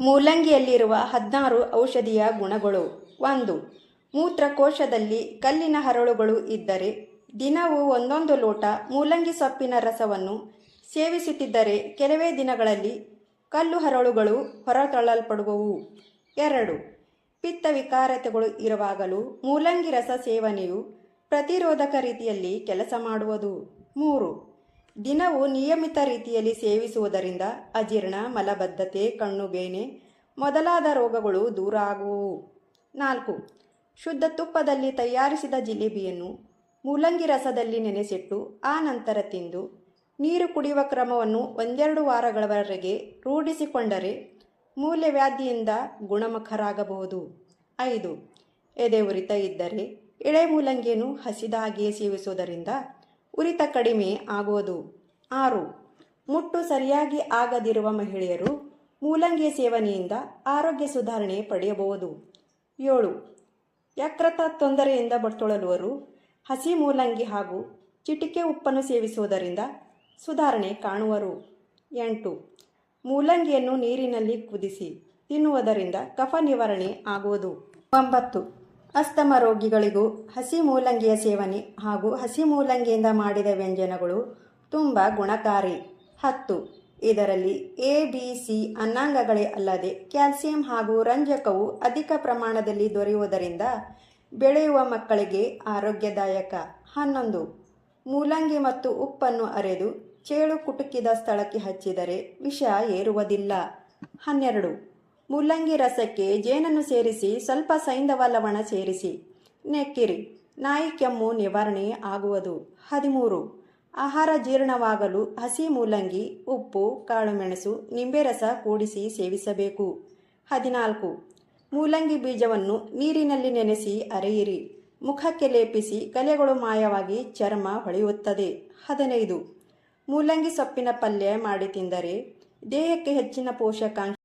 ಮೂಲಂಗಿಯಲ್ಲಿರುವ ಹದಿನಾರು ಔಷಧೀಯ ಗುಣಗಳು. ಒಂದು, ಮೂತ್ರಕೋಶದಲ್ಲಿ ಕಲ್ಲಿನ ಹರಳುಗಳು ಇದ್ದರೆ ದಿನವೂ ಒಂದೊಂದು ಲೋಟ ಮೂಲಂಗಿ ಸೊಪ್ಪಿನ ರಸವನ್ನು ಸೇವಿಸುತ್ತಿದ್ದರೆ ಕೆಲವೇ ದಿನಗಳಲ್ಲಿ ಕಲ್ಲು ಹರಳುಗಳು ಹೊರತಳ್ಳಲ್ಪಡುವವು. ಎರಡು, ಪಿತ್ತ ವಿಕಾರತೆಗಳು ಇರುವಾಗಲೂ ಮೂಲಂಗಿ ರಸ ಸೇವನೆಯು ಪ್ರತಿರೋಧಕ ರೀತಿಯಲ್ಲಿ ಕೆಲಸ ಮಾಡುವುದು. ಮೂರು ದಿನವೂ ನಿಯಮಿತ ರೀತಿಯಲ್ಲಿ ಸೇವಿಸುವುದರಿಂದ ಅಜೀರ್ಣ, ಮಲಬದ್ಧತೆ, ಕಣ್ಣು ಬೇನೆ ಮೊದಲಾದ ರೋಗಗಳು ದೂರ ಆಗುವು. ನಾಲ್ಕು, ಶುದ್ಧ ತುಪ್ಪದಲ್ಲಿ ತಯಾರಿಸಿದ ಜಿಲೇಬಿಯನ್ನು ಮೂಲಂಗಿ ರಸದಲ್ಲಿ ನೆನೆಸಿಟ್ಟು ಆ ನಂತರ ತಿಂದು ನೀರು ಕುಡಿಯುವ ಕ್ರಮವನ್ನು ಒಂದೆರಡು ವಾರಗಳವರೆಗೆ ರೂಢಿಸಿಕೊಂಡರೆ ಮೂಲವ್ಯಾಧಿಯಿಂದ ಗುಣಮುಖರಾಗಬಹುದು. ಐದು, ಎದೆ ಉರಿತ ಇದ್ದರೆ ಎಳೆ ಮೂಲಂಗಿಯನ್ನು ಹಸಿದಾಗಿಯೇ ಸೇವಿಸುವುದರಿಂದ ಉರಿತ ಕಡಿಮೆ ಆಗುವುದು. ಆರು. ಮುಟ್ಟು ಸರಿಯಾಗಿ ಆಗದಿರುವ ಮಹಿಳೆಯರು ಮೂಲಂಗಿ ಸೇವನೆಯಿಂದ ಆರೋಗ್ಯ ಸುಧಾರಣೆ ಪಡೆಯಬಹುದು. ಏಳು. ಯಕೃತ ತೊಂದರೆಯಿಂದ ಬರ್ತೊಳಲುವರು ಹಸಿ ಮೂಲಂಗಿ ಹಾಗೂ ಚಿಟಿಕೆ ಉಪ್ಪನ್ನು ಸೇವಿಸುವುದರಿಂದ ಸುಧಾರಣೆ ಕಾಣುವರು. ಎಂಟು. ಮೂಲಂಗಿಯನ್ನು ನೀರಿನಲ್ಲಿ ಕುದಿಸಿ ತಿನ್ನುವುದರಿಂದ ಕಫ ನಿವಾರಣೆ ಆಗುವುದು. ಒಂಬತ್ತು. ಅಸ್ತಮ ರೋಗಿಗಳಿಗೂ ಹಸಿ ಮೂಲಂಗಿಯ ಸೇವನೆ ಹಾಗೂ ಹಸಿ ಮೂಲಂಗಿಯಿಂದ ಮಾಡಿದ ವ್ಯಂಜನಗಳು ತುಂಬ ಗುಣಕಾರಿ. ಹತ್ತು, ಇದರಲ್ಲಿ ಎ, ಬಿ, ಸಿ ಅನ್ನಾಂಗಗಳೇ ಅಲ್ಲದೆ ಕ್ಯಾಲ್ಸಿಯಂ ಹಾಗೂ ರಂಜಕವು ಅಧಿಕ ಪ್ರಮಾಣದಲ್ಲಿ ದೊರೆಯುವುದರಿಂದ ಬೆಳೆಯುವ ಮಕ್ಕಳಿಗೆ ಆರೋಗ್ಯದಾಯಕ. ಹನ್ನೊಂದು, ಮೂಲಂಗಿ ಮತ್ತು ಉಪ್ಪನ್ನು ಅರೆದು ಚೇಳು ಕುಟುಕಿದ ಸ್ಥಳಕ್ಕೆ ಹಚ್ಚಿದರೆ ವಿಷ ಏರುವುದಿಲ್ಲ. ಹನ್ನೆರಡು ಮೂಲಂಗಿ ರಸಕ್ಕೆ ಜೇನನ್ನು ಸೇರಿಸಿ ಸ್ವಲ್ಪ ಸೈಂಧವ ಲವಣ ಸೇರಿಸಿ. ನೆಕ್ಕಿರಿ. ನಾಯಿ ಕೆಮ್ಮು ನಿವಾರಣೆ ಆಗುವುದು. ಹದಿಮೂರು. ಆಹಾರ ಜೀರ್ಣವಾಗಲು ಹಸಿ ಮೂಲಂಗಿ ಉಪ್ಪು, ಕಾಳುಮೆಣಸು ನಿಂಬೆ ರಸ ಕೂಡಿಸಿ ಸೇವಿಸಬೇಕು. ಹದಿನಾಲ್ಕು. ಮೂಲಂಗಿ ಬೀಜವನ್ನು ನೀರಿನಲ್ಲಿ ನೆನೆಸಿ ಅರೆಯಿರಿ. ಮುಖಕ್ಕೆ ಲೇಪಿಸಿ ಕಲೆಗಳು ಮಾಯವಾಗಿ ಚರ್ಮ ಹೊಳೆಯುತ್ತದೆ. ಹದಿನೈದು. ಮೂಲಂಗಿ ಸೊಪ್ಪಿನ ಪಲ್ಯ ಮಾಡಿ ತಿಂದರೆ ದೇಹಕ್ಕೆ ಹೆಚ್ಚಿನ ಪೋಷಕಾಂಶ